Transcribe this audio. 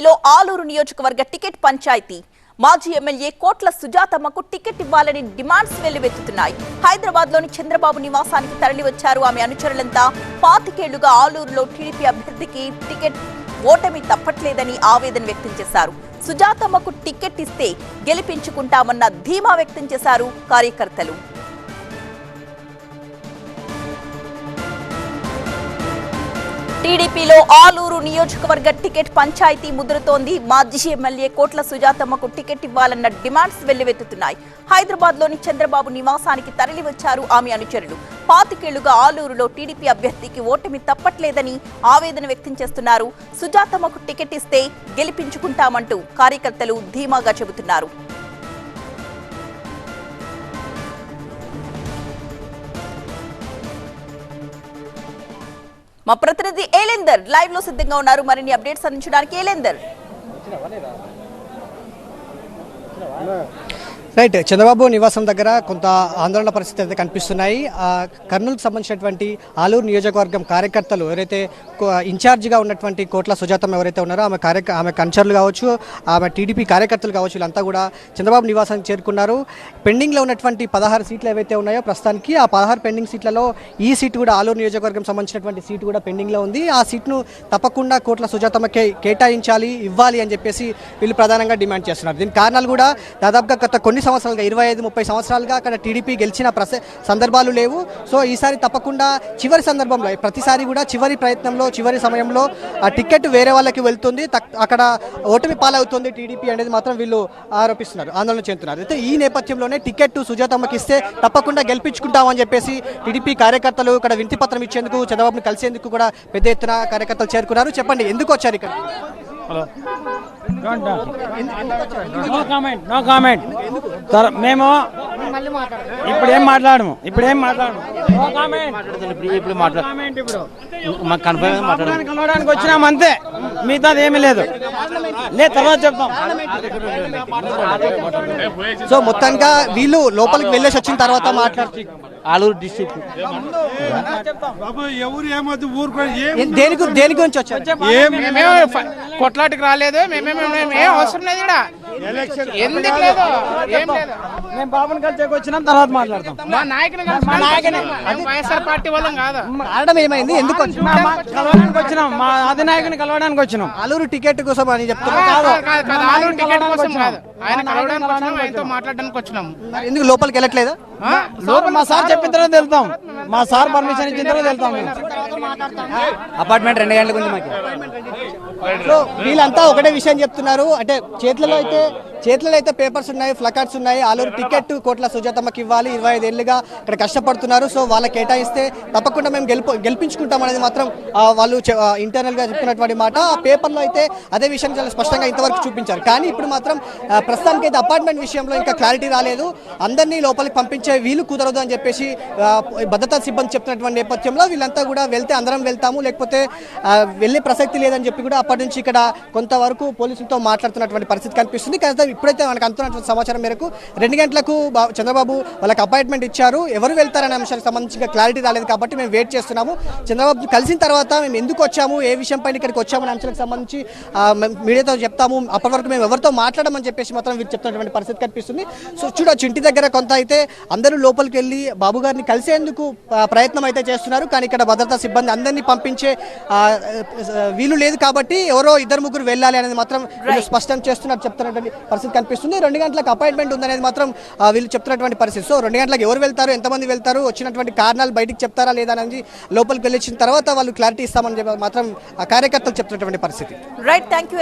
టీడీపీలో ఆలూరు నియోజకవర్గ టికెట్ పంచాయతీ. మాజీ ఎమ్మెల్యే కోట్ల సుజాతమ్మకు టికెట్ ఇవ్వాలని డిమాండ్స్ వెల్లువెత్తుతున్నాయి. హైదరాబాద్లోని చంద్రబాబు నివాసానికి తరలివచ్చారు ఆమె అనుచరులంతా. పాతికేళ్ళుగా ఆలూరులో టీడీపీ అభ్యర్థికి టికెట్ ఓటమి తప్పట్లేదని ఆవేదన వ్యక్తం చేశారు. సుజాతమ్మకు టికెట్ ఇస్తే గెలిపించుకుంటామన్న ధీమా వ్యక్తం చేశారు కార్యకర్తలు. టీడీపీలో ఆలూరు నియోజకవర్గ టికెట్ పంచాయతీ ముదురుతోంది. మాజీ ఎమ్మెల్యే కోట్ల సుజాతమ్మకు టికెట్ ఇవ్వాలన్న డిమాండ్స్ వెల్లువెత్తుతున్నాయి. హైదరాబాద్లోని చంద్రబాబు నివాసానికి తరలి వచ్చారు ఆమె అనుచరులు. పాతికేళ్ళుగా ఆలూరులో టీడీపీ అభ్యర్థికి ఓటమి తప్పట్లేదని ఆవేదన వ్యక్తం చేస్తున్నారు. సుజాతమ్మకు టికెట్ ఇస్తే గెలిపించుకుంటామంటూ కార్యకర్తలు ధీమాగా చెబుతున్నారు. మా ప్రతినిధి ఏలేందర్ లైవ్లో సిద్ధంగా ఉన్నారు. మరిన్ని అప్డేట్స్ అందించడానికి ఏలేందర్. రైట్ చంద్రబాబు నివాసం దగ్గర కొంత ఆందోళన పరిస్థితి అయితే కనిపిస్తున్నాయి. ఆ, కర్నూలుకు సంబంధించినటువంటి ఆలూరు నియోజకవర్గం కార్యకర్తలు ఎవరైతే ఇన్ఛార్జ్గా ఇన్ఛార్జిగా ఉన్నటువంటి కోట్ల సుజాతం ఎవరైతే ఉన్నారో ఆమె కార్య ఆమె కన్సర్లు కావచ్చు ఆమె టీడీపీ కార్యకర్తలు కావచ్చు వీళ్ళంతా కూడా చంద్రబాబు నివాసానికి చేరుకున్నారు. పెండింగ్లో ఉన్నటువంటి పదహారు సీట్లు ఏవైతే ఉన్నాయో ప్రస్తుతానికి ఆ పదహారు పెండింగ్ సీట్లలో ఈ సీటు కూడా ఆలూరు నియోజకవర్గం సంబంధించినటువంటి సీటు కూడా పెండింగ్లో ఉంది. ఆ సీట్ను తప్పకుండా కోట్ల సుజాతమ్మకే కేటాయించాలి ఇవ్వాలి అని చెప్పేసి వీళ్ళు ప్రధానంగా డిమాండ్ చేస్తున్నారు. దీని కారణాలు కూడా దాదాపుగా గత కొన్ని సంవత్సరాలుగా? ఇరవై ఐదు ముప్పై సంవత్సరాలుగా అక్కడ టీడీపీ గెలిచిన ప్రస సందర్భాలు లేవు. సో ఈసారి తప్పకుండా చివరి సందర్భంలో ప్రతిసారి కూడా చివరి ప్రయత్నంలో చివరి సమయంలో ఆ టికెట్ వేరే వాళ్ళకి వెళ్తుంది. అక్కడ ఓటమి పాలవుతుంది టీడీపీ అనేది మాత్రం వీళ్ళు ఆరోపిస్తున్నారు ఆందోళన చెందుతున్నారు. అయితే ఈ నేపథ్యంలోనే టికెట్ సుజాతమ్మకి ఇస్తే తప్పకుండా గెలిపించుకుంటామని చెప్పేసి టీడీపీ కార్యకర్తలు ఇక్కడ వినతి పత్రం ఇచ్చేందుకు చంద్రబాబుని కలిసేందుకు కూడా పెద్ద ఎత్తున కార్యకర్తలు చేరుకున్నారు. చెప్పండి ఎందుకు వచ్చారు ఇక్కడ? Hello no comment no comment మేము ఇప్పుడు ఏం మాట్లాడము? ఇప్పుడు ఏం మాట్లాడము? ఇప్పుడు కలవడానికి వచ్చినాం అంతే. మిగతాది ఏమీ లేదు. లేదు తర్వాత చెప్తాం సో మొత్తంగా వీళ్ళు లోపలికి వెళ్ళేసి వచ్చిన తర్వాత మాట్లాడుతూ ఆలూరు డిస్టిక్ బాబు ఎవరు ఏమొద్దు ఊరుకోండి ఏం ఏ- దేని గురి- దేని గురించి వచ్చారు? కొట్లాటకి రాలేదు. మేమేమో ఏం అవసరం లేదు ఇక్కడ ఎందుకు లేదు? ఏం లేదు. మేము బాబుని కలిసేకి వచ్చినాం తర్వాత మాట్లాడతాం. మా నాయకుని కలిసి మా నాయకుని. మేము వైఎస్ఆర్ పార్టీ వాళ్ళం కాదు. కారణం ఏమైంది? ఎందుకు కలవడానికి వచ్చినాం. మా అధినాయకుని కలవడానికి వచ్చినాం. ఆలూరు టికెట్ కోసం అని కాదు, నాయకుని టికెట్ కోసం. కాదు. ఆయన మా నాయకుని కలవడానికి వచ్చినాం కలవడానికి ఆయనతో మాట్లాడడానికి వచ్చినాం. మరి ఎందుకు లోపలికి వెళ్ళట్లేదా? మా సార్ చెప్పిన తర్వాత వెళ్తాం మా సార్ పర్మిషన్ ఇచ్చిన తర్వాత వెళ్తాం. అపార్ట్మెంట్ రెండు గంటలకు ఉంది మాకు. సో వీళ్ళంతా ఒకటే విషయం చెప్తున్నారు. అంటే చేతులలో అయితే చేతిలో అయితే పేపర్స్ ఉన్నాయి ఫ్లకార్డ్స్ ఉన్నాయి. ఆలూరు టికెట్ కోట్ల సుజాతమ్మకి ఇవ్వాలి. ఇరవై ఐదు ఇక్కడ కష్టపడుతున్నారు. సో వాళ్ళ కేటాయిస్తే తప్పకుండా మేము గెలుపు గెలిపించుకుంటాం అనేది మాత్రం వాళ్ళు ఇంటర్నల్గా చెప్తున్నటువంటి మాట. ఆ పేపర్లో అయితే అదే విషయం చాలా స్పష్టంగా ఇంతవరకు చూపించారు. కానీ ఇప్పుడు మాత్రం ప్రస్తుతానికి అయితే అపార్ట్మెంట్ విషయంలో ఇంకా క్లారిటీ రాలేదు. అందరినీ లోపలికి పంపించే వీలు కుదరదు అని చెప్పేసి భద్రతా సిబ్బంది చెప్తున్నటువంటి నేపథ్యంలో వీళ్ళంతా కూడా వెళ్తే అందరం వెళ్తాము. లేకపోతే వెళ్ళే ప్రసక్తి లేదని చెప్పి కూడా అప్పటి నుంచి ఇక్కడ కొంతవరకు పోలీసులతో మాట్లాడుతున్నటువంటి పరిస్థితి కనిపిస్తుంది. కానీ ఇప్పుడైతే మనకు అందుతున్నటువంటి సమాచారం మేరకు రెండు గంటలకు చంద్రబాబు వాళ్ళకి అపాయింట్మెంట్ ఇచ్చారు. ఎవరు వెళ్తారనే అంశానికి సంబంధించి ఇంకా క్లారిటీ రాలేదు కాబట్టి మేము వెయిట్ చేస్తున్నాము. చంద్రబాబు కలిసిన తర్వాత మేము ఎందుకు వచ్చాము ఏ విషయం పైన ఇక్కడికి వచ్చామనే అంశాలకు సంబంధించి మీడియాతో చెప్తాము. అప్పటి వరకు మేము ఎవరితో మాట్లాడమని చెప్పేసి మాత్రం వీరు చెప్తున్నటువంటి పరిస్థితి కనిపిస్తుంది. సో చూడొచ్చు ఇంటి దగ్గర కొంత అయితే అందరూ లోపలికి వెళ్ళి బాబు గారిని కలిసేందుకు ప్రయత్నం అయితే చేస్తున్నారు. కానీ ఇక్కడ భద్రతా సిబ్బంది అందరినీ పంపించే వీలు లేదు కాబట్టి ఎవరో ఇద్దరు ముగ్గురు వెళ్ళాలి అనేది మాత్రం స్పష్టం చేస్తున్నట్టు చెప్తున్నటువంటి పరిస్థితి కనిపిస్తుంది. రెండు గంటలకు అపాయింట్మెంట్ ఉందనేది మాత్రం వీళ్ళు చెప్తున్నటువంటి పరిస్థితి. సో రెండు గంటలకు ఎవరు వెళ్తారు? ఎంతమంది వెళ్తారు? వచ్చినటువంటి కారణాలు బయటికి చెప్తారా లేదా అనేది లోపలికి వెళ్ళిన తర్వాత వాళ్ళు క్లారిటీ ఇస్తామని చెప్పి మాత్రం కార్యకర్తలు చెప్తున్నటువంటి పరిస్థితి. Right thank you